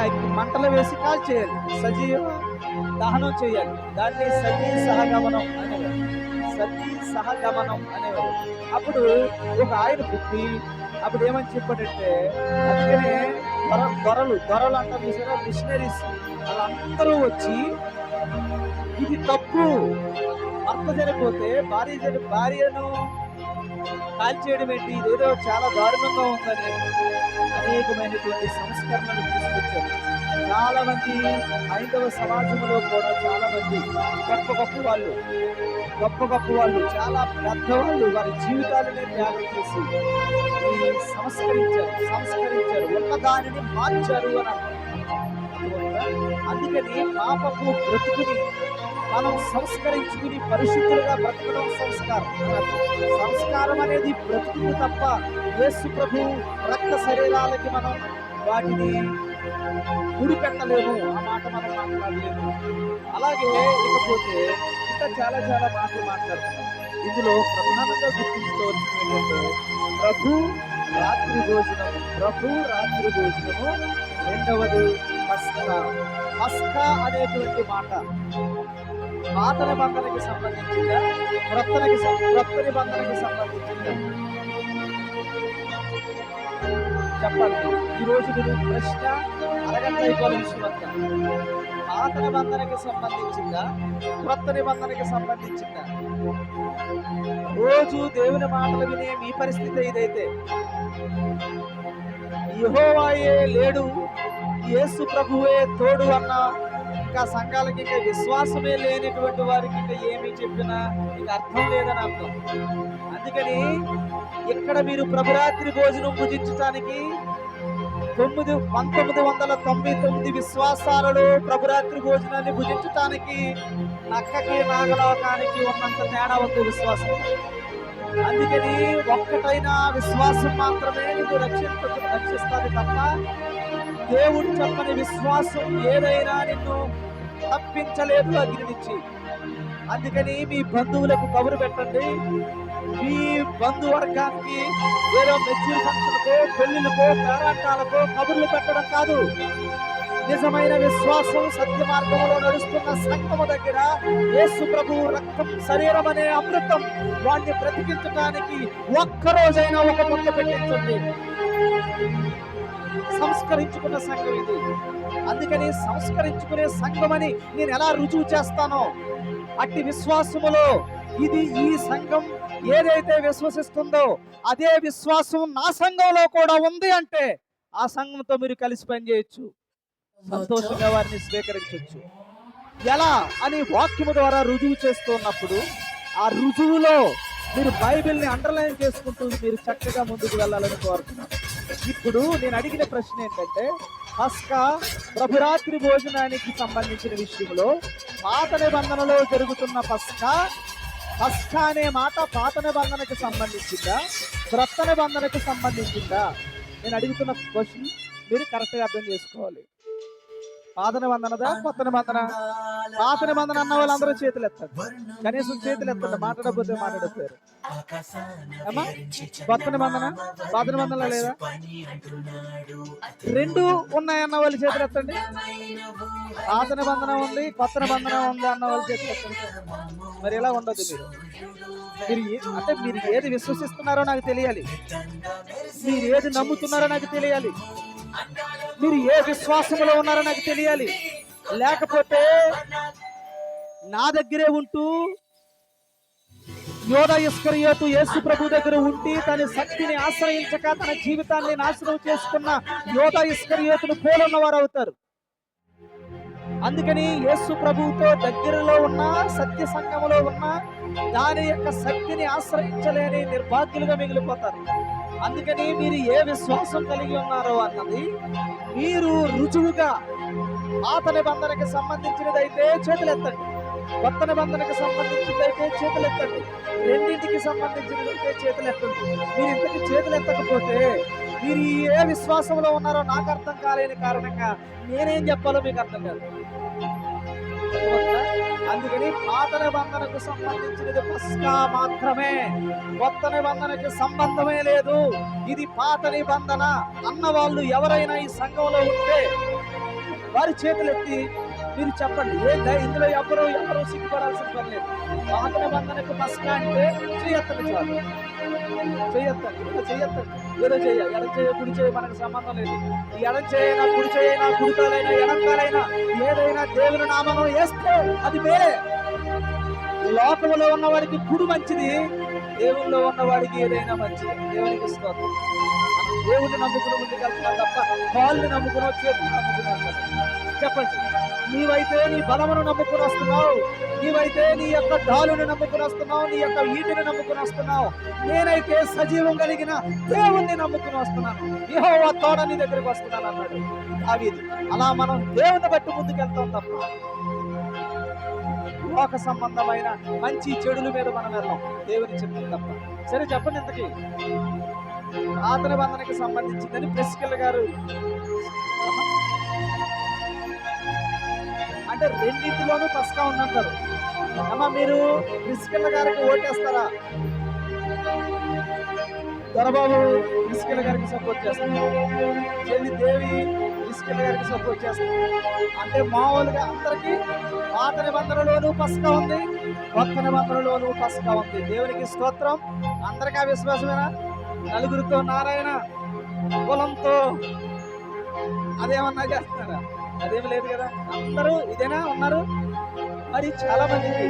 అంటే మంటలు వేసి కాల్ చేయాలి. సజీవ దహనం చేయాలి. దాన్ని సతీ సహగమనం అనేవారు. సతీ సహగమనం అనేవారు. అప్పుడు ఒక ఆయన పుట్టి అప్పుడు ఏమని చెప్పాడంటే అందుకనే దొర దొరలు దొరలు అంటారు చూసారా? మిషనరీస్ వాళ్ళందరూ వచ్చి ఇది తప్పు. భర్త చనిపోతే భార్య చని భార్యను కాల్చేయడం ఏంటి? ఇదేదో చాలా దారుణంగా ఉందని అనేకమైనటువంటి సంస్కరణలు తీసుకొచ్చారు. చాలా మంది హైందవ సమాజంలో కూడా చాలా మంది గొప్ప గొప్ప వాళ్ళు గొప్ప గొప్ప వాళ్ళు చాలా పెద్దవాళ్ళు వారి జీవితాలనే త్యాగం చేసి సంస్కరించారు సంస్కరించారు ఉన్నదానిని మార్చారు అని అందుకని పాపపు బ్రతుకుని మనం సంస్కరించుకుని పరిశుద్ధులుగా బ్రతకడం సంస్కారం. సంస్కారం అనేది బ్రతుకు తప్ప యేసు ప్రభు రక్త శరీరాలకి మనం వాటిని ముడిపెట్టలేము ఆ మాట మనం మాట్లాడలేము. అలాగే ఇకపోతే ఇంకా చాలా చాలా మాటలు మాట్లాడుతున్నాం. ఇందులో ప్రధానంగా గుర్తించుకోవాల్సింది ఏంటంటే ప్రభు రాత్రి భోజనం ప్రభు రాత్రి భోజనము రెండవది పస్కా. పస్కా అనేటువంటి మాట. పాత నిబంధనకి సంబంధించిందా? క్రొత్తనికి సం- క్రొత్త నిబంధనకి సంబంధించిందా? చెప్పండి. ఈ రోజు మీరు ప్రశ్న అరగంట అయిపోయిన విషయం అంతా పాత నిబంధనకి సంబంధించిందా? క్రొత్త నిబంధనకి సంబంధించిందా? రోజు దేవుని మాటలు వినే మీ పరిస్థితి ఇదైతే యెహోవాయే లేడు యేసు ప్రభువే తోడు అన్న ఇంకా సంఘాలకి ఇంకా విశ్వాసమే లేనటువంటి వారికి ఇంకా ఏమి చెప్పినా ఇంకా అర్థం లేదని అర్థం. అందుకని ఇక్కడ మీరు ప్రభురాత్రి భోజనం భుజించటానికి తొమ్మిది పంతొమ్మిది వందల తొంభై తొమ్మిది విశ్వాసాలలో ప్రభురాత్రి భోజనాన్ని భుజించటానికి నక్కకి నాగలోకానికి ఉన్నంత తేడా ఉంది విశ్వాసం. అందుకని ఒక్కటైన విశ్వాసం మాత్రమే నీకు రక్షిస్తుంది రక్షిస్తుంది తప్ప దేవుడు చెప్పని విశ్వాసం ఏదైనా నిన్ను తప్పించలేదు అగ్ని నుంచి అందుకని మీ బంధువులకు కబురు పెట్టండి. మీ బంధువర్గానికి ఏదో మెచ్యూర్ ఫంక్షన్కో పెళ్ళిలకో పేరాటాలకో కబుర్లు పెట్టడం కాదు. నిజమైన విశ్వాసం సత్య మార్గంలో నడుస్తున్న సంఘము దగ్గర యేసు ప్రభు రక్తం శరీరం అనే అమృతం వాడిని బ్రతికించడానికి ఒక్కరోజైనా ఒక ముద్ద పెట్టించండి. సంస్కరించుకున్న సంఘం ఇది. అందుకని సంస్కరించుకునే సంఘమని నేను ఎలా రుజువు చేస్తానో అట్టి విశ్వాసములో ఇది ఈ సంఘం ఏదైతే విశ్వసిస్తుందో అదే విశ్వాసం నా సంఘంలో కూడా ఉంది అంటే ఆ సంఘంతో మీరు కలిసి పనిచేయచ్చు. సంతోషంగా వారిని స్వీకరించవచ్చు ఎలా అని వాక్యము ద్వారా రుజువు చేస్తున్నప్పుడు ఆ రుజువులో మీరు బైబిల్ని అండర్లైన్ చేసుకుంటూ మీరు చక్కగా ముందుకు వెళ్ళాలని కోరుతున్నాను. ఇప్పుడు నేను అడిగిన ప్రశ్న ఏంటంటే పస్కా ప్రభురాత్రి భోజనానికి సంబంధించిన విషయంలో పాత నిబంధనలో జరుగుతున్న పస్కా పస్కా అనే మాట పాత నిబంధనకు సంబంధించిందా క్రొత్త నిబంధనకు సంబంధించిందా? నేను అడుగుతున్న క్వశ్చన్ మీరు కరెక్ట్గా అర్థం చేసుకోవాలి. పాత నిబంధనదా కొత్త నిబంధన పాత నిబంధన అన్న వాళ్ళందరూ చేతులు ఎత్తారు. కనీసం చేతులు ఎత్తండి మాట్లాడకపోతే మాట్లాడకపోయారు. అమ్మా కొత్త నిబంధన పాత నిబంధనలో లేదా? రెండు ఉన్నాయన్న వాళ్ళు చేతులు ఎత్తండి. పాత నిబంధన ఉంది కొత్త నిబంధన ఉంది అన్న వాళ్ళు చేతులు ఎత్తండి. మరి ఎలా ఉండదు మీరు? మీరు అంటే మీరు ఏది విశ్వసిస్తున్నారో నాకు తెలియాలి. మీరు ఏది నమ్ముతున్నారో నాకు తెలియాలి. మీరు ఏ విశ్వాసంలో ఉన్నారో నాకు తెలియాలి. లేకపోతే నా దగ్గరే ఉంటూ యోధ ఇస్కరియోతు యేసు ప్రభు దగ్గర ఉండి తన శక్తిని ఆశ్రయించక తన జీవితాన్ని నాశనం చేసుకున్న యోధ ఇస్కరియోతును పోలున్న వారు అవుతారు. అందుకని యేసు ప్రభువుతో దగ్గరలో ఉన్న సత్య సంఘములో ఉన్న దాని యొక్క శక్తిని ఆశ్రయించలేని నిర్భాగ్యులుగా మిగిలిపోతారు. అందుకని మీరు ఏ విశ్వాసం కలిగి ఉన్నారో అన్నది మీరు రుజువుగా పాత నిబంధనకి సంబంధించినదైతే చేతులెత్తండి. కొత్త నిబంధనకు సంబంధించినదైతే చేతులెత్తండి. రెండింటికి సంబంధించినదైతే చేతులెత్తండి. మీరు ఇంతకు చేతులెత్తకపోతే మీరు ఏ విశ్వాసంలో ఉన్నారో నాకు అర్థం కాలేని కారణంగా నేనేం చెప్పాలో మీకు అర్థం కాదు. అందుకని పాత నిబంధనకు సంబంధించినది పస్కా మాత్రమే. కొత్త నిబంధనకి సంబంధమే లేదు. ఇది పాత నిబంధన. అన్న వాళ్ళు ఎవరైనా ఈ సంఘంలో ఉంటే వారి చేతులెత్తి మీరు చెప్పండి ఏందా ఇందులో ఎవరు ఎవరు సిగ్గుపడాల్సిన పని లేదు. పాత నిబంధనకు పస్కా అంటే చేయత్తలు చాలు. చేయొత్తండి ఇంకా చేయొత్తండి ఏదో చేయ ఎడ చేయ కుడి చేయ మనకు సంబంధం లేదు. ఈ ఎడం చేయైనా కుడి చేయనా కుడికాలైనా ఎడంకాలైనా ఏదైనా దేవుని నామం వేస్తే అది వేరే. లోకంలో ఉన్నవాడికి కుడి మంచిది దేవుల్లో ఉన్నవాడికి ఏదైనా మంచిది. దేవునికి స్తోత్రం. మనం దేవుడిని నమ్ముకుని ముందుకెళ్తున్నాం తప్ప కాళ్ళని నమ్ముకుని చేతులు నమ్ముకున్నాం చెప్పండి. నీవైతే నీ బలమును నమ్ముకుని వస్తున్నావు. నీవైతే నీ యొక్క డాలును నమ్ముకుని వస్తున్నావు. నీ యొక్క వీటిని నమ్ముకుని వస్తున్నావు. నేనైతే సజీవం కలిగిన దేవుణ్ణి నమ్ముకుని వస్తున్నాను. యెహోవా తోడ నీ దగ్గరికి వస్తున్నాను అన్నాడు దావీదు. అలా మనం దేవుని బట్టి ముందుకెళ్తాం తప్ప లోక సంబంధమైన మంచి చెడుల మీద మనం వెళ్ళాం. దేవుని చిత్తం తప్ప. సరే చెప్పండి ఇంతకీ. ఆతన బంధనకి సంబంధించిందని ప్రెస్కిల్ గారు అంటే రెండింటిలోనూ పసకా ఉందంటారు. అమ్మ మీరు ప్రిస్కిల్ గారికి ఓటేస్తారా? దొరబాబు ప్రిస్కిల్ గారికి సపోర్ట్ చేస్తున్నారు చెల్లి దేవి ప్రిస్కిల్ గారికి సపోర్ట్ చేస్తున్నారు అంటే మామూలుగా అందరికి పాత నిబంధనలోనూ పసుగా ఉంది కొత్త నిబంధనలోనూ పసకా ఉంది. దేవునికి స్తోత్రం. అందరికీ ఆ విశ్వాసమేనా? నలుగురితో నారాయణ కులంతో అదేమన్నా చేస్తున్నారా అదేమి లేదు కదా. అందరూ ఇదేనా ఉన్నారు? మరి చాలా మందికి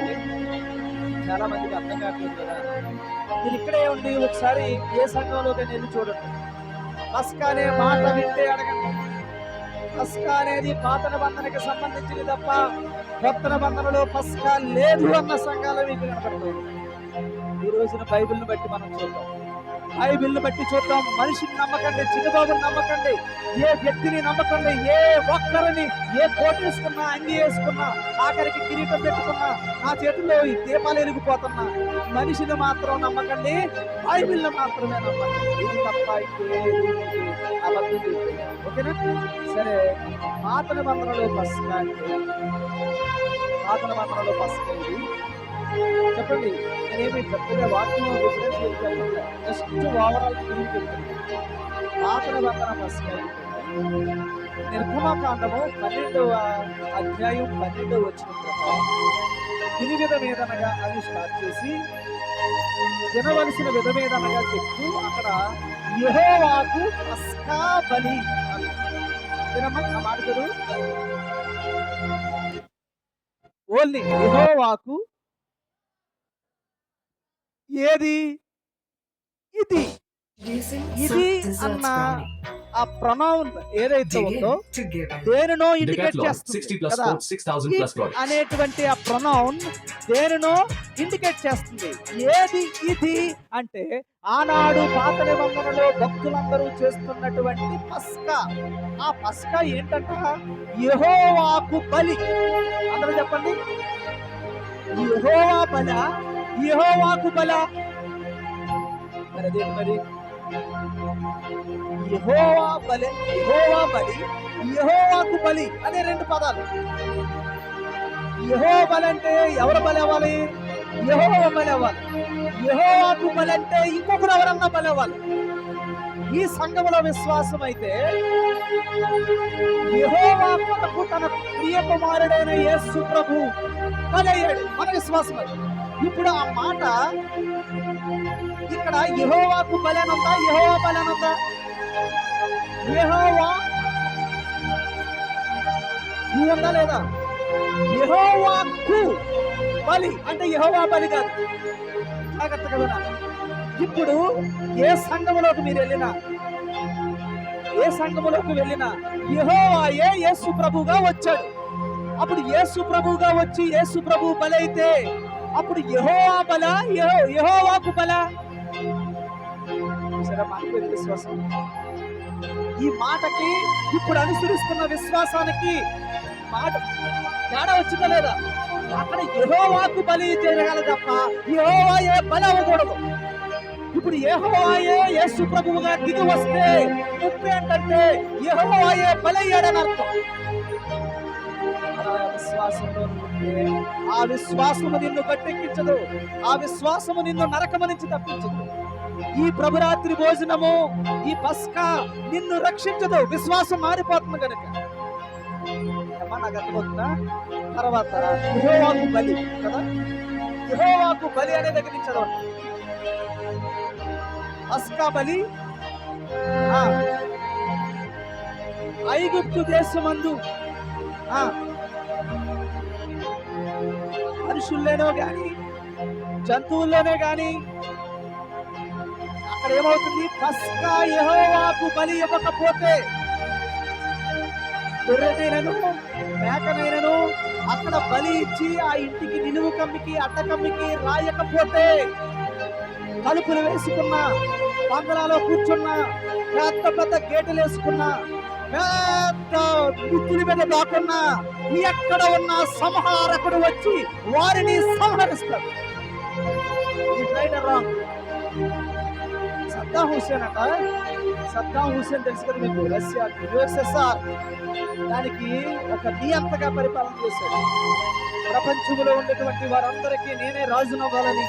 చాలా మందికి అర్థం కావట్లేదు కదా. మీరు ఇక్కడే ఉండి ఒకసారి ఏ సంఘంలోకి వెళ్ళి చూడండి. పస్కా అనే మాట వింటే అడగండి. పస్కా అనేది పాత నిబంధనకి సంబంధించింది తప్ప కొత్త నిబంధనలో పస్కా లేదు అన్న సంఘాలు మీకు కనపడుతుంది. ఈ రోజున బైబిల్ని బట్టి మనం చూద్దాం. బైబిల్ని బట్టి చూద్దాం. మనిషిని నమ్మకండి చిన్నబాబుని నమ్మకండి. ఏ వ్యక్తిని నమ్మకండి ఏ ఒక్కరిని ఏ కోట్ వేసుకున్నా అంగి వేసుకున్నా ఆఖరికి కిరీటం పెట్టుకున్నా నా చేతుల్లో ఈ దీపాలు ఎరిగిపోతున్నా మనిషిని మాత్రం నమ్మకండి బైబిల్ని మాత్రమే నమ్మకండి. ఇది తప్ప ఓకేనా? సరే పాత నిబంధనలో పసుక పాత నిబంధనలో పసుక ఇది చెప్పండి. నేనేమి పెద్దగా వాక్యం డిఫరెన్స్ జస్ట్ ఓవరాల్ ఫీలింగ్ పాత నిబంధన నిర్గమకాండము పన్నెండవ అధ్యాయం పన్నెండవ వచ్చిన ప్రకారం తిని విధమేదనగా అని స్టార్ట్ చేసి తినవలసిన విధమేదనగా చెప్తూ అక్కడ యుహోవాకు పస్కా బలి అన్నాడు. వినమ్మా మాట చదువు ఓన్లీ యెహోవాకు ఏది? ఇది. ఇది అన్న ఆ ప్రొనౌన్ ఏదైతే ఉందో దేనినో ఇండికేట్ చేస్తుంది 60 plus కదా? sports, 6000 plus It products. అనేటువంటి ఆ ప్రొనౌన్ దేనినో ఇండికేట్ చేస్తుంది. ఏది ఇది? అంటే ఆనాడు పాత నిబంధనలో భక్తులందరూ చేస్తున్నటువంటి పస్కా. ఆ పస్కా ఏంటంట? యెహోవాకు బలి. అందరూ చెప్పండి. యెహోవా బల? యెహోవాకు బల. మరి మరి? యెహోవా బలి యెహోవా బలి యెహోవాకు బలి అనే రెండు పదాలు. యెహో బలి అంటే ఎవరు బలి అవ్వాలి? యెహోవా బలి అవ్వాలి. యెహోవాకు బలి అంటే ఇంకొకరు ఎవరన్నా బలి అవ్వాలి? ఈ సంఘములో విశ్వాసం అయితే యహోవాకు తన ప్రియ కుమారుడైన యేసు ప్రభు బలయ్యాడు మన విశ్వాసం అయితే ఇప్పుడు ఆ మాట ఇక్కడ యహోవాకు బలనందా యహోవా బలనందా యహోవా ఈ ఉందా లేదా? యహోవాకు బలి అంటే యహోవా బలి కాదు. జాగ్రత్తగా వినాలి. ఇప్పుడు ఏ సంఘములోకి మీరు వెళ్ళినా ఏ సంఘములోకి వెళ్ళినా యహోవాయే యేసు ప్రభుగా వచ్చాడు. అప్పుడు యేసు ప్రభుగా వచ్చి యేసు ప్రభు బలైతే అప్పుడు యహోవా బల యహో యహోవాకు బల. విశ్వాసం. ఈ మాటకి ఇప్పుడు అనుసరిస్తున్న విశ్వాసానికి మాట తేడా వచ్చిందా లేదా? అక్కడ యహోవాకు బలి చేయగల తప్ప యెహోవాయే బలి అవ్వకూడదు ఇప్పుడు యహోవాయే యేసు ప్రభువుగా దిగి వస్తే ముప్పి ఏంటంటే యెహోవాయే బలయ్యాడని అర్థం. విశ్వాసంలో ఆ విశ్వాసము నిన్ను గట్టెక్కించదు ఆ విశ్వాసము నిన్ను నరకము నుంచి తప్పించదు. ఈ ప్రభురాత్రి భోజనము ఈ పస్కా నిన్ను రక్షించదు. విశ్వాసం మారిపోతుంది కనుక నాకు అర్థమవుతుందా? తర్వాత యెహోవాకు బలి కదా? యెహోవాకు బలి అనే దగ్గర నుంచి చదవండి? పస్కా బలి? ఆ, ఐగుప్తు దేశమందు. ఆ, మనుషుల్లోనో గాని జంతువుల్లోనే గాని. అక్కడ ఏమవుతుంది? పస్కా యెహోవాకు బలి ఇవ్వకపోతే గొర్రెనైనను మేకనైనను అక్కడ బలి ఇచ్చి ఆ ఇంటికి నిలువు కమ్మికి అడ్డకమ్మికి రాయకపోతే తలుపులు వేసుకున్నా బంగళాలో కూర్చున్నా పెద్ద పెద్ద గేటులు వేసుకున్నా పెద్ద మిత్తుల మీద దాకున్నా ఎక్కడ ఉన్న సంహారకుడు వచ్చి వారిని సంహరిస్తాడు. సద్దాం హుసేన్ అట సద్దాం హుసేన్ తెలుసు కదా మీకు రష్యా యుఎస్ఎస్ఆర్. దానికి ఒక నియంతగా పరిపాలన చేశాడు. ప్రపంచంలో ఉన్నటువంటి వారందరికీ నేనే రాజునవ్వాలని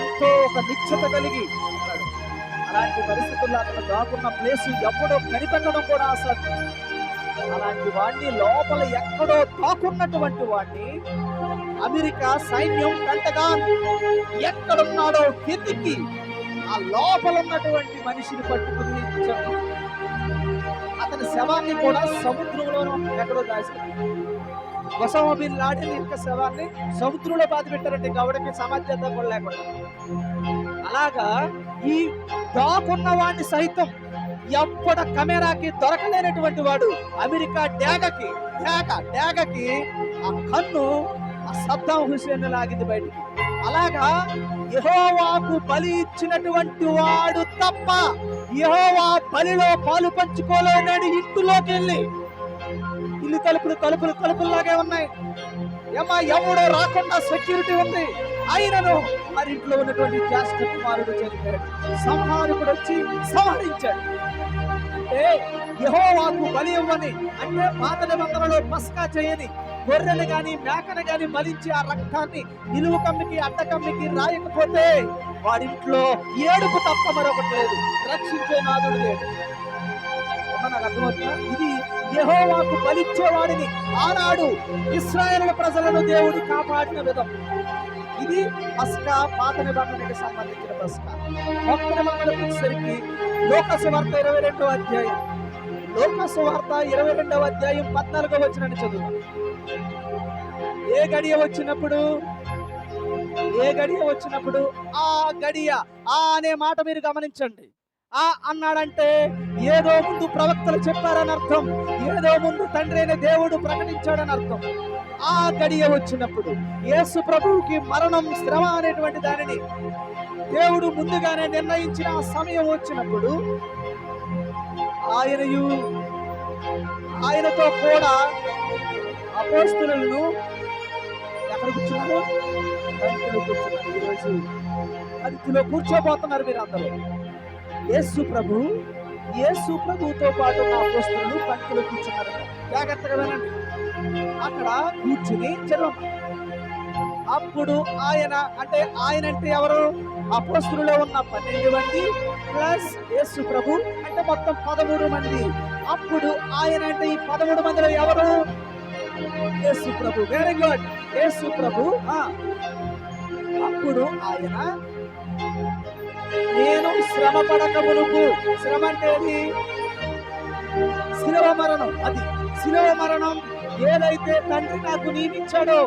ఎంతో ఒక నిశ్చత కలిగి అలాంటి పరిస్థితుల్లో అతను దాకున్న ప్లేస్ ఎప్పుడో కనిపెట్టడం కూడా అసాధ్యం. అలాంటి వాడిని లోపల ఎక్కడో దాకున్నటువంటి వాడిని అమెరికా సైన్యం పెంటగాన్ ఎక్కడున్నాడో వెతికి ఆ లోపల ఉన్నటువంటి మనిషిని పట్టుకుని అతని శవాన్ని కూడా సముద్రంలో ఎక్కడో దాచారు ఒసామా బిన్ లాడెన్ యొక్క శవాన్ని సముద్రంలో బాధ పెట్టారంటే గౌడకి సమాధ్యత కూడా లేకుండా. అలాగా ఈ దాకున్న వాడిని సైతం ఎప్పుడ కెమెరాకి దొరకలేనటువంటి వాడు అమెరికా డేగకి డేగ డేగకి ఆ కన్ను ఆ సద్దాం హుసేన్ లాగింది బయటికి. అలాగా యహోవాకు బలి ఇచ్చినటువంటి వాడు తప్ప యహోవా బలిలో పాలు పంచుకోలేనాడు ఇంటిలోకి వెళ్ళి ఇల్లు తలుపులు తలుపులు తలుపుల్లాగే ఉన్నాయి. ఏమా ఎవడో రాకుండా సెక్యూరిటీ ఉంది. ఆయనను మరి ఇంట్లో ఉన్నటువంటి జ్యేష్ఠ కుమారుడు చనిపోయాడు సంహారకుడు వచ్చి సంహరించాడు. అంటే యహోవాకు బలి ఇవ్వని అంటే పాత నిబంధనలో పస్కా చేయని గొర్రెను గాని మేకను గాని మలించి ఆ రక్తాన్ని నిలువు కమ్మికి అడ్డ కమ్మికి రాయకపోతే వారింట్లో ఏడుపు తప్ప మరొకటి లేదు. రక్షించే నాదుడు లేడు. అమ్మ అర్థమవుతుందా? ఇది యహోవాకు బలిచ్చేవాడిని ఆనాడు ఇస్రాయేల్ ప్రజలను దేవుడు కాపాడిన విధం. ఇది పస్కా పాత నిబంధనకి సంబంధించిన పస్కా. కొత్త నిబంధనకు వచ్చేసరికి లోక సువార్త ఇరవై రెండవ అధ్యాయం. లోక సువార్త ఇరవై రెండవ అధ్యాయం పద్నాలుగో వచ్చిన చదువు ఏ గడియ వచ్చినప్పుడు? ఏ గడియ వచ్చినప్పుడు? ఆ గడియ ఆ అనే మాట మీరు గమనించండి. ఆ అన్నాడంటే ఏదో ముందు ప్రవక్తలు చెప్పారని అర్థం ఏదో ముందు తండ్రి అయిన దేవుడు ప్రకటించాడని అర్థం. ఆ గడియ వచ్చినప్పుడు యేసు ప్రభువుకి మరణం శ్రమ అనేటువంటి దానిని దేవుడు ముందుగానే నిర్ణయించిన ఆ సమయం వచ్చినప్పుడు ఆయనయు ఆయనతో కూడా అపోస్తులను ఎక్కడ కూర్చున్నారు పంక్తిలో కూర్చున్నారు ఈరోజు కూర్చోబోతున్నారు మీరు అందరూ యేసు ప్రభు యేసు ప్రభుతో పాటు మా అపోస్తులు పంక్తిలో కూర్చున్నారు. జాగ్రత్తగా వినండి. అక్కడ కూర్చుని చదవం. అప్పుడు ఆయన అంటే ఆయన అంటే ఎవరు? అపోస్తులలో ఉన్న పన్నెండు మంది ప్లస్ యేసు ప్రభు అంటే మొత్తం పదమూడు మంది. అప్పుడు ఆయన అంటే ఈ పదమూడు మందిలో ఎవరు? యేసు ప్రభు. వెరీ గుడ్ యేసు ప్రభు. అప్పుడు ఆయన నేను శ్రమ పడక మునుపు శ్రమ అంటే ఏది? శిలవ మరణం. అది శిలవ మరణం. ఏదైతే తండ్రి నాకు నియమించాడో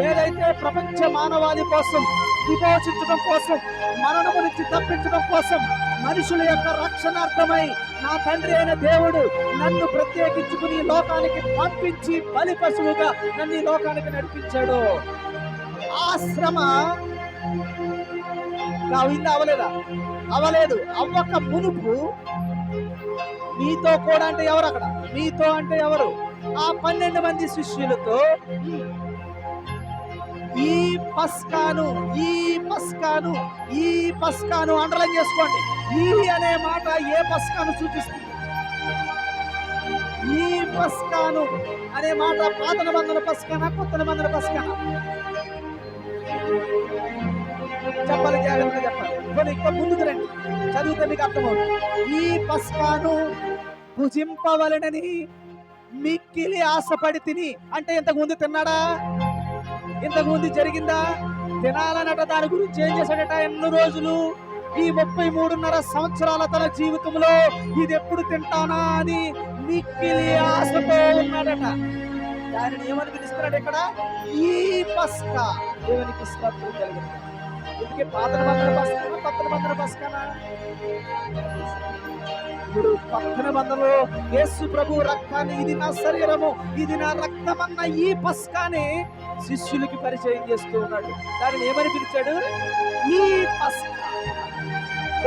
ఏదైతే ప్రపంచ మానవాళి కోసం విమోచించడం కోసం మరణము నుంచి తప్పించడం కోసం మనుషుల యొక్క రక్షణార్థమై నా తండ్రి అయిన దేవుడు నన్ను ప్రత్యేకించుకుని లోకానికి పంపించి బలి పశువుగా నన్ను ఈ లోకానికి నడిపించాడు. ఆ శ్రమ అయిందా అవలేదా? అవలేదు. అవ్వక మునుపు మీతో కూడా అంటే ఎవరు అక్కడ? మీతో అంటే ఎవరు? ఆ పన్నెండు మంది శిష్యులతో ఈ పస్కాను ఈ పస్కాను ఈ పస్కాను అండలం చేసుకోండి. ఈ అనే మాట ఏ పస్కాను సూచిస్తుంది? ఈ పస్కాను అనే మాట పాత నిబంధన పస్కానా కొత్త నిబంధన పస్కానా? చెప్పాలి జాగ్రత్తగా చెప్పాలి. కొన్ని ఇంకా ముందుకు రండి. చదివితే మీకు అర్థమవుతుంది. ఈ పస్కాను భుజింపవలనని మిక్కిలి ఆశపడి తిని అంటే ఇంతకుముందు తిన్నాడా? ఇంతకుముందు జరిగిందా? తినాలనట దాని గురించి ఏం చేశాడట? ఎన్నో రోజులు? ఈ ముప్పై మూడున్నర సంవత్సరాల తన జీవితంలో ఇది ఎప్పుడు తింటానా అని మిక్కిలి ఆశతో ఉన్నాడట. దానిని ఏమని పిలుస్తున్నాడు ఇక్కడ? ఈ పస్కా. దేవునికి స్తోత్రం కలిగింది ఇందుకే పాత బంధన పస్కానా కొత్త బంధన పస్కానా. ఇప్పుడు కొత్త నిబంధనలో యేసు ప్రభు రక్తాన్ని ఇది నా శరీరము ఇది నా రక్తమన్న ఈ పస్కాని శిష్యులకి పరిచయం చేస్తూ ఉన్నాడు. దానిని ఏమని పిలిచాడు? ఈ పస్కా.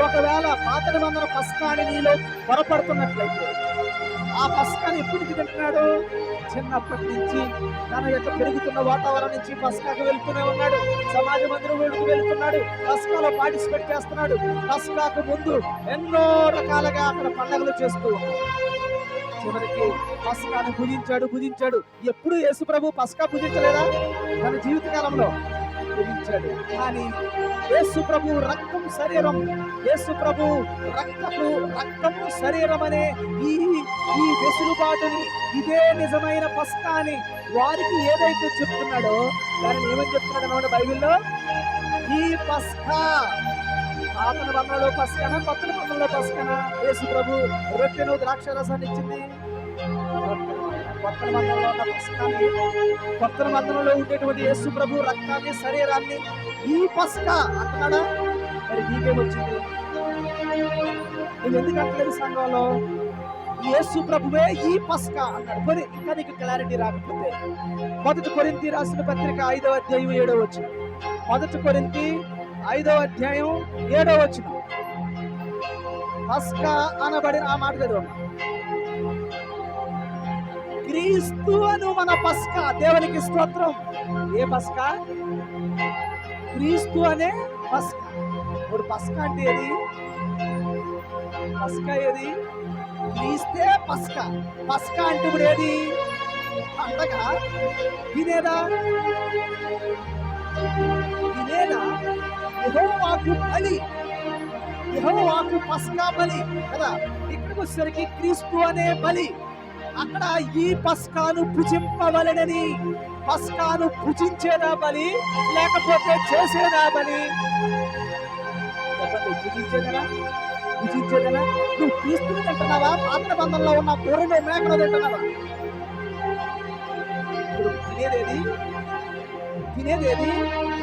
ఒకవేళ పాతన బంధన పస్కాని నీలో పొరపడుతున్నట్లయితే ఆ పస్కాని ఎప్పటికి నుంచి తింటున్నాడు? చిన్నప్పటి నుంచి తన యొక్క పెరుగుతున్న వాతావరణం నుంచి పస్కాకు వెళ్తూనే ఉన్నాడు. సమాజ మందిరం వెళ్తున్నాడు. పస్కాలో పార్టిసిపేట్ చేస్తున్నాడు. పస్కాకు ముందు ఎన్నో రకాలుగా అక్కడ పండగలు చేస్తూ చివరికి పస్కాను భుజించాడు భుజించాడు ఎప్పుడు యేసుప్రభు పస్కా భుజించలేదా తన జీవిత కాలంలో కానీ యేసు ప్రభు రక్తం శరీరం యేసు ప్రభు రక్తపు రక్తము శరీరం అనే ఈ ఈ వెసులుబాటుని ఇదే నిజమైన పస్కాని వారికి ఏదైతే చెప్తున్నాడో దానిని ఏమని చెప్తున్నాడు అన్నమాట బైబిల్లో? ఈ పస్కా. పాత బంధంలో పస్కనా? కొత్త బంధంలో పస్కనా? యేసు ప్రభు రొట్టెను ద్రాక్ష రసాన్ని ఇచ్చింది. కొత్త బంధంలో ఉన్న పస్కాని కొత్త బంధంలో ఉండేటువంటి యేసు ప్రభు రక్తాన్ని శరీరాన్ని ఈ పస్కా అంటున్నాడా మరి నీకేమొచ్చింది నువ్వు ఎందుకు అంటలేదు సంఘంలో? యేసు ప్రభువే ఈ పస్కా అన్నాడు. మరి ఇంకా నీకు క్లారిటీ రాకపోతే మొదటి కొరింతి రాసిన పత్రిక ఐదవ అధ్యాయం ఏడవ వచ్చిన మొదటి కొరింతి ఐదవ అధ్యాయం ఏడవ వచ్చిన పస్కా అనబడిన ఆ మాట చదవండి క్రీస్తు అను మన పస్కా. దేవునికి స్తోత్రం. ఏ పస్కా? క్రీస్తు అనే పస్కా. ఇప్పుడు పస్కా అంటే ఏది? పస్కా ఏది? క్రీస్తే పస్కా. పస్కా అంటే ఇప్పుడు ఏది? పండగ. వినేదా? వినేదా? యెహోవాకు బలి. యెహోవాకు పస్కా బలి. కదా? ఇక్కడికి వచ్చేసరికి క్రీస్తు అనే బలి. అక్కడ ఈ పస్కాను భుజింపవలెనని. పస్కాను భుజించేదా బలి? లేకపోతే చేసేదా బలి? భుజించేదనా? భుజించేదనా? నువ్వు క్రీస్తుని తింటున్నావా? పాత్ర బంధంలో ఉన్న పొరను మేకలు తింటున్నావా? ఇప్పుడు తినేదేది? తినేదేది?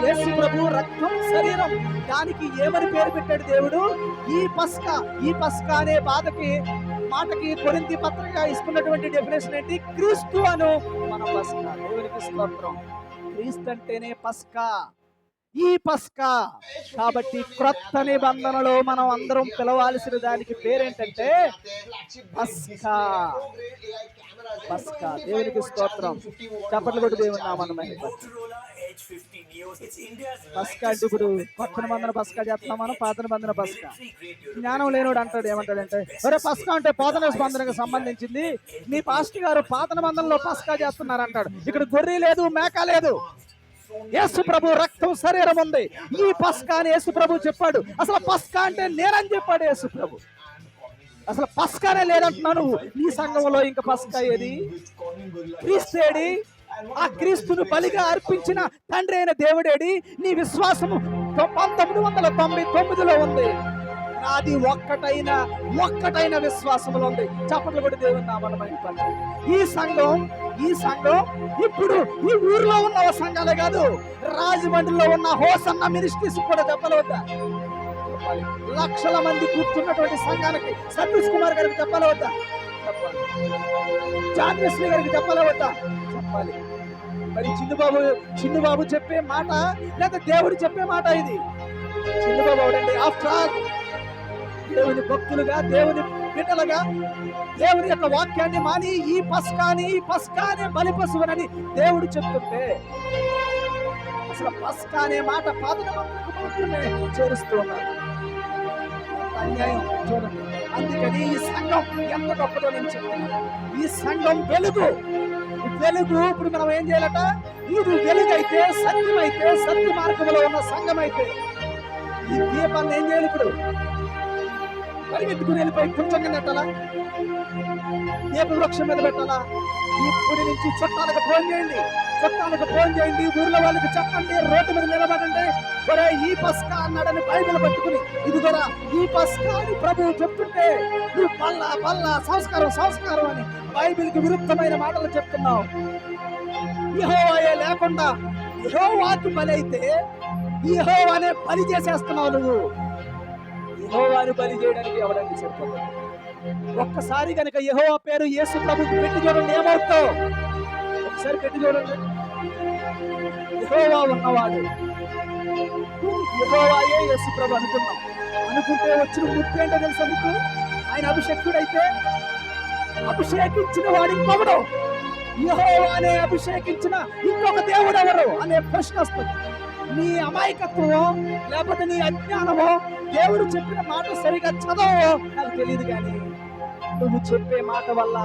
యేసు ప్రభు రక్తం శరీరం. దానికి ఏమని పేరు పెట్టాడు దేవుడు? ఈ పస్క. ఈ పస్క అనే బాధకి మాటకి కొరింతి పత్రిక ఇస్తున్నటువంటి డెఫినేషన్ ఏంటి? క్రీస్తు అను మన పస్కా. దేవునికి స్తోత్రం. క్రీస్తు అంటేనే పస్కా. ఈ పస్కా. కాబట్టి క్రొత్త నిబంధనలో మనం అందరం పిలవాల్సిన దానికి పేరేంటంటే పస్కా. పస్కా. దేవునికి స్తోత్రం. చప్పట్లు కొట్టి దేవుని నామన్న మహిమపరచు. పస్కా అంటే ఇప్పుడు కొత్త నిబంధన పస్కా చేస్తాం మనం పాత నిబంధన పస్కా జ్ఞానం లేనోడు అంటాడు ఏమంటాడంటే ఒరే పస్కా అంటే పాత నిబంధనకు సంబంధించింది. మీ పాస్టర్ గారు పాత నిబంధనలో పస్కా చేస్తున్నారు అంటాడు. ఇక్కడ గొర్రె లేదు మేక లేదు. యేసు ప్రభు రక్తం శరీరం ఉంది. ఈ పస్కా అని యేసు ప్రభు చెప్పాడు. అసలు పస్కా అంటే నేనని చెప్పాడు యేసు ప్రభు. అసలు పస్కానే లేదంటున్నావు నువ్వు. నీ సంఘంలో ఇంకా పస్కా ఏది? క్రీస్తేడి ఆ క్రీస్తును బలిగా అర్పించిన తండ్రి అయిన దేవుడేడి. నీ విశ్వాసము పంతొమ్మిది వందల తొంభై తొమ్మిదిలో ఉంది. నాది ఒక్కటైన ఒక్కటైన విశ్వాసములో ఉంది. చప్పట్లు కూడా దేవుని నామనమైన ఈ సంఘం ఈ సంఘం ఇప్పుడు ఈ ఊర్లో ఉన్న ఓ సంఘాలే కాదు రాజమండ్రిలో ఉన్న హోసన్న మినిస్ట్రీస్ కూడా చెప్పలవద్దా లక్షల మంది కూర్చున్నటువంటి సంఘానికి సతీష్ కుమార్ గారికి చెప్పాలి వద్దా? చెప్పాలి. గారికి చెప్పాలవద్దా చెప్పాలి. మరి చిన్నుబాబు చిన్నుబాబు చెప్పే మాట లేదా దేవుడు చెప్పే మాట ఇది? చిన్నుబాబు అవడండి ఆఫ్టర్ ఆల్ దేవుని భక్తులుగా దేవుని బిడ్డలుగా దేవుని యొక్క వాక్యాన్ని మాని ఈ పస్కాని ఈ పస్కానే బలి పశువునని దేవుడు చెప్తుంటే అసలు పస్కా అనే మాట పాత చేరుస్తూ ఉన్నారు. అన్యాయం చూడండి. అందుకని ఈ సంఘం ఎంత గొప్పదో నేను చెప్తున్నాను. ఈ సంఘం వెలుగు. వెలుగు. ఇప్పుడు మనం ఏం చేయాలట? ఇది వెలుగైతే సత్యమైతే సత్య మార్గంలో ఉన్న సంఘం అయితే ఈ దీపాన్ని ఏం చేయాలి ఇప్పుడు? పరిగెత్తుకుని వెళ్ళిపోయి కొంచెం పెట్టాలా? దీప వృక్షం మీద పెట్టాలా? ఇప్పుడు నుంచి చుట్టాలకు ఫోన్ చేయండి చట్టాలకు ఫోన్ చేయండి ఊర్లో వాళ్ళకి చెప్పండి రోడ్డు మీద నిలబడండి. ఒరే ఈ పస్కా అన్నాడని బైబిల్ పట్టుకుని ఇదిగోరా ఈ పస్కా అని ప్రభువు చెప్తుంటే నువ్వు పల్ల పల్ల సంస్కారం సంస్కారం అని బైబిల్కి విరుద్ధమైన మాటలు చెప్తున్నావు. యెహోవాయే లేకుండా యెహోవాకి బలి అయితే యెహోవానే బలి చేసేస్తున్నావు నువ్వు. యెహోవాని బలి చేయడానికి ఎవడానికి సరిపోతుంది ఒక్కసారి కనుక యెహోవా పేరు యేసు ప్రభుకి పెట్టి చూడండి ఏమవుతావు ఒకసారి పెట్టి చూడండి. యెహోవా ఉన్నవాడు. యహోవాయే యేసు ప్రభు అనుకున్నాం. అనుకుంటే వచ్చిన ముప్పు ఏంటో తెలుసా నీకు? ఆయన అభిషక్తుడైతే అభిషేకించిన వాడు ఇంకొకడు. యెహోవానే అభిషేకించిన ఇంకొక దేవుడు ఎవరు? అనే ప్రశ్న వస్తుంది. నీ అమాయకత్వమో లేకపోతే నీ అజ్ఞానమో దేవుడు చెప్పిన మాట సరిగా చదవో నాకు తెలియదు కానీ నువ్వు చెప్పే మాట వల్ల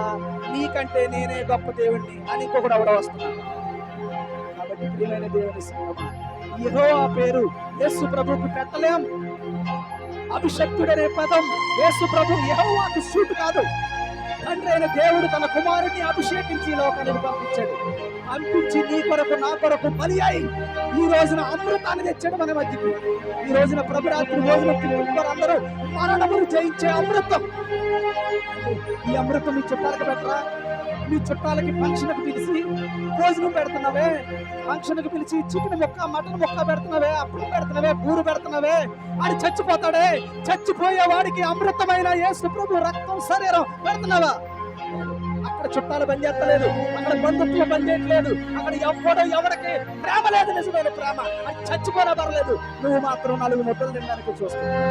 నీకంటే నేనే గొప్ప దేవుణ్ణి అని ఇంకొకడు ఎవడో వస్తున్నాను కాబట్టి ప్రియమైన దేవుని సంగమా ఆ పేరు యేసు ప్రభుకు పెట్టలేం. అభిషక్తుడనే పదం యేసు ప్రభు యహోవాకు సూట్ కాదు. తండ్రి అయిన దేవుడు తన కుమారుడిని అభిషేకించి లోకానికి పంపించాడు. పంపించి నీ కొరకు నా కొరకు బలి అయి ఈ రోజున అమృతాన్ని తెచ్చాడు మన మధ్యకి. ఈ రోజున ప్రభురాత్రి భోజనం అందరూ మరణమును జయించే అమృతం. ఈ అమృతం ఇచ్చే పెట్టరా? మీ చుట్టాలకి ఫంక్షన్కి పిలిచి భోజనం పెడుతున్నావే ఫంక్షన్కి పిలిచి చికెన్ ముక్క మటన్ ముక్క పెడుతున్నావే అప్పుడు పెడుతున్నావే బూరు పెడుతున్నావే అని చచ్చిపోతాడే చచ్చిపోయే వాడికి అమృతమైన ఏ సుప్రభు రక్తం శరీరం పెడుతున్నావా? అక్కడ చుట్టాలు పనిచేస్తలేదు అక్కడ బంధుత్వం పనిచేయట్లేదు అక్కడ ఎవడో ఎవరికి ప్రేమ లేదు నిజమైన ప్రేమ. అది చచ్చిపోయినా పర్లేదు నువ్వు మాత్రం నాలుగు ముద్దలు తినడానికి చూస్తున్నావు.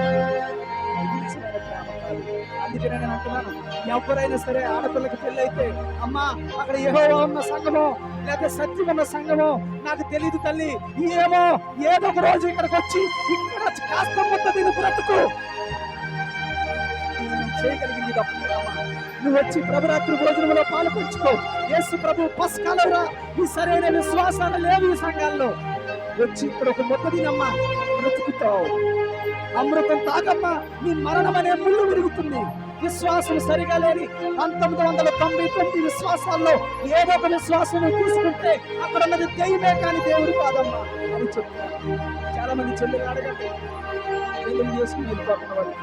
అందుకే నేను అంటున్నాను ఎవరైనా సరే ఆడపిల్లకి పెళ్ళి అయితే అమ్మా అక్కడ ఏవో ఉన్న సంఘమో లేదా సత్యం ఉన్న సంఘమో నాకు తెలియదు తల్లి ఏమో ఏదో ఒక రోజు ఇక్కడికి వచ్చి ఇక్కడ కాస్త ముద్ద దీని బ్రతుకు. చేయగలిగింది తప్ప నువ్వు వచ్చి ప్రభురాత్రి భోజనంలో పాలు పంచుకో. యేసు ప్రభు పస్కాలరా. ఈ సరైన విశ్వాసాలు లేవు ఈ సంఘాల్లో. వచ్చి ఇక్కడ ఒక ముద్ద తినమ్మా బ్రతుకుతావు. అమృతం తాగమ్మా నీ మరణం అనే ముళ్ళు విరుగుతుంది. విశ్వాసం సరిగా లేని పంతొమ్మిది వందల తొంభై తొమ్మిది విశ్వాసాల్లో ఏదో ఒక విశ్వాసం తీసుకుంటే అక్కడ ఉన్నది దైవమే కానీ దేవుడు కాదమ్మా అని చెప్తారు. చాలా మంది చెల్లెలు అడగండి. పెళ్ళి చేసుకుని వెళ్ళిపోతున్న వాళ్ళు.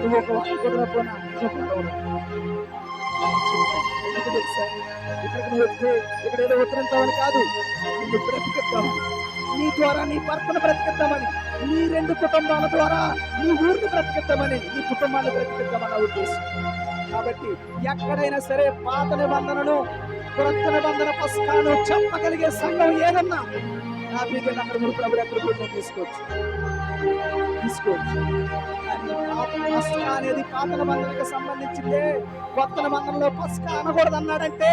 నువ్వు ఒక వాళ్ళు కుదరపోయినా పోనా ఇక్కడికి నువ్వు వస్తే ఇక్కడ ఏదో కాదు నిన్ను బ్రతికిద్దాము నీ ద్వారా నీ భర్తను బ్రతికిద్దామని నీ రెండు కుటుంబాల ద్వారా నీ ఊరిని బ్రతికిద్దామని నీ కుటుంబాన్ని బ్రతికిద్దామన్న ఉద్దేశం కాబట్టి ఎక్కడైనా సరే పాత నిబంధనను క్రొత్త నిబంధన పుస్తకాలు చెప్పగలిగే సంఘం ఏదన్నా హ్యాపీగా అక్కడ మీరు ప్రభుత్వం ఎక్కడ తీసుకోవచ్చు తీసుకోవచ్చు పస్కా అనేది పాత నిబంధనకు సంబంధించిందే. కొత్త నిబంధనలో పస్కా అనకూడదు అన్నాడంటే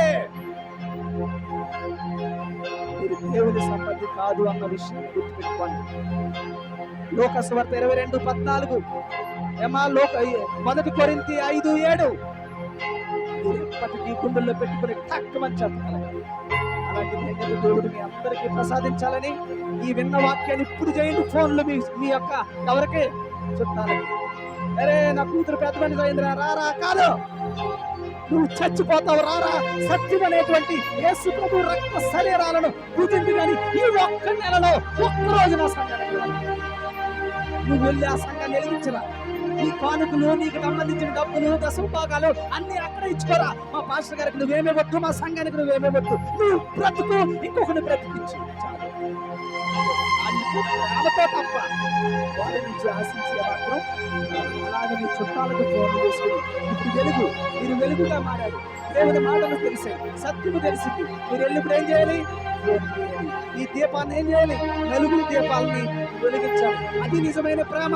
మీరు దేవుని సంబంధి కాదు అన్న విషయం గుర్తుపెట్టుకోండి. లోకస్వార్త ఇరవై రెండు పద్నాలుగు ఏమా లోక మొదటి కొరింతి ఐదు ఏడు. మీరు ఎప్పటికీ గుండెల్లో పెట్టుకుని తక్కువని చెప్పగలగాలి అలాంటి ధన్యత దేవుడు మీ అందరికీ ప్రసాదించాలని ఈ విన్న వాక్యాన్ని ఇప్పుడు చేయండి. ఫోన్లు మీ మీ యొక్క ఎవరికి? చుట్టాలకి. అరే నా కూతురు పెద్ద మనిషి అయిందిరా. రారా కాదు నువ్వు చచ్చిపోతావు రారా సత్యం అనేటువంటి యేసు ప్రభు రక్త శరీరాలను పూజింది కానీ ఈ ఒక్క నెలలో ఒక్క రోజు నా సంఘానికి నువ్వు వెళ్ళి ఆ సంఘాన్ని ఎదిగించరా నీ కానుకలు నీకు సంబంధించిన డబ్బులు దశభాగాలు అన్ని అక్కడ ఇచ్చుకోరా. మా పాస్టర్ గారికి నువ్వేమే వద్దు మా సంఘానికి నువ్వేమే వద్దు. నువ్వు బ్రతుకు ఇంకొకరిని బ్రతికించు. చాలు. అందుకు ప్రేమతో తప్ప వారి నుంచి ఆశించే మాత్రం అలాగే మీ చుట్టాలకు ఫోన్ చేసుకుని ఇప్పుడు వెలుగు మీరు వెలుగుగా మారారు. దేవుని మాటలు తెలిసాయి సత్యము తెలిసింది. మీరు వెళ్ళి ఏం చేయాలి. ఈ దీపాన్ని ఏం చేయాలి నలుగురు దీపాలని వెలిగించాలి. అది నిజమైన ప్రేమ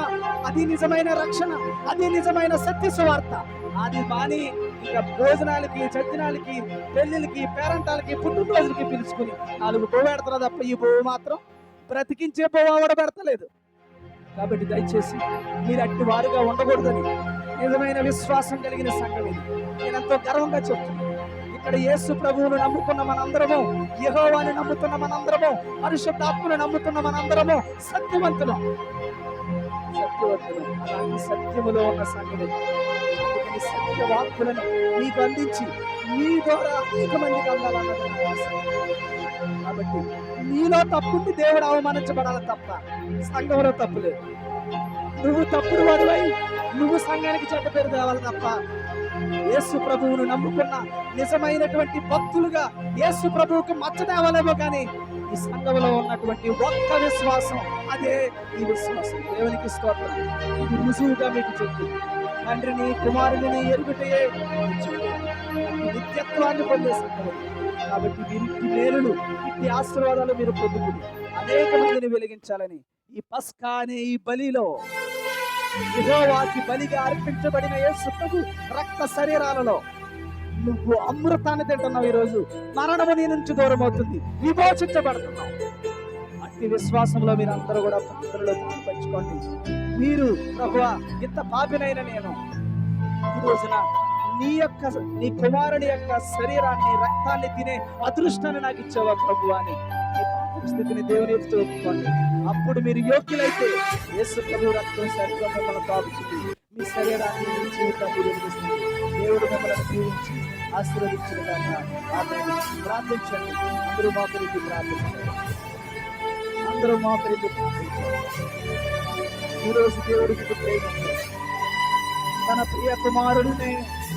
అది నిజమైన రక్షణ అది నిజమైన సత్య సువార్త. అది మాని ఇక భోజనాలకి చర్చనాలకి పెళ్ళిళ్ళకి పేరంటాలకి పుట్టినరోజులకి పిలుచుకుని నాలుగు బో పెడతారు తప్ప ఈ బో మాత్రం బ్రతికించే బో ఆవిడ పెడతలేదు. కాబట్టి దయచేసి మీరు అట్టి వారుగా ఉండకూడదని నిజమైన విశ్వాసం కలిగిన సంఘం ఇది. నేను ఎంతో గర్వంగా చెప్తున్నాను. ఇక్కడ యేసు ప్రభువును నమ్ముకున్న మనందరము యహోవాని నమ్ముతున్న మనందరము పరిశుద్ధాత్మను నమ్ముతున్న మనందరము సత్యవంతులు. సత్యవంతులు. అలాంటి సత్యములో ఉన్న సంగతి. ఇది. సత్య వాక్కులను మీకు అందించి మీ ద్వారా అనేక మందికి అందాలన్నది కాబట్టి నీలో తప్పుంది దేవుడు అవమానించబడాలి తప్ప సంఘంలో తప్పు నువ్వు తప్పుడు వాడివై నువ్వు సంఘానికి చెడ్డ పేరు తేవాలి తప్ప యేసు ప్రభువును నమ్ముకున్న నిజమైనటువంటి భక్తులుగా యేసు ప్రభువుకు మచ్చ కానీ ఈ సంఘంలో ఉన్నటువంటి ఒక్క విశ్వాసం అదే ఈ విశ్వాసం. దేవునికి స్తోత్రం. ఇది రుజువుగా మీకు చెప్తుంది తండ్రిని కుమారుడిని ఎరుగుటయే నిత్యత్వాన్ని పొందే సంఘం కాబట్టి మీరు ఇంటి మేలులు ఇట్టి ఆశీర్వాదాలు మీరు పొందుకుని అనేక మందిని వెలిగించాలని ఈ పస్కా అనే ఈ బలిలో యెహోవాకి బలిగా అర్పించబడిన యేసు ప్రభు రక్త శరీరాలలో నువ్వు అమృతాన్ని తింటున్నావు ఈరోజు. మరణము నీ నుంచి దూరం అవుతుంది విమోచించబడుతున్నావు అట్టి విశ్వాసంలో మీరు అందరూ కూడా పాత్రలో పంచుకోండి మీరు ప్రభు ఇంత పాపినైన నేను ఈ రోజున నీ యొక్క నీ కుమారుని యొక్క శరీరాన్ని రక్తాన్ని తినే అదృష్టాన్ని నాకు ఇచ్చావా ప్రభు అని ఈ స్థితిని దేవుని ఎదుట ఒప్పుకోండి. అప్పుడు మీరు యోగ్యులైతే యేసు ప్రభు రక్తం శరీరంలో మిమ్మల్ని కాపుతుంది మీ శరీరాన్ని మీ జీవితాన్ని వెలిగిస్తుంది దేవుడు మిమ్మల్ని జీవించి ఆశీర్వదించిన ఆమె ప్రార్థించండి. అందరూ మా గురించి ప్రార్థించండి. అందరూ మా గురించి ప్రార్థించండి. ఈరోజు దేవుడికి ప్రేమ తన ప్రియ కుమారుడిని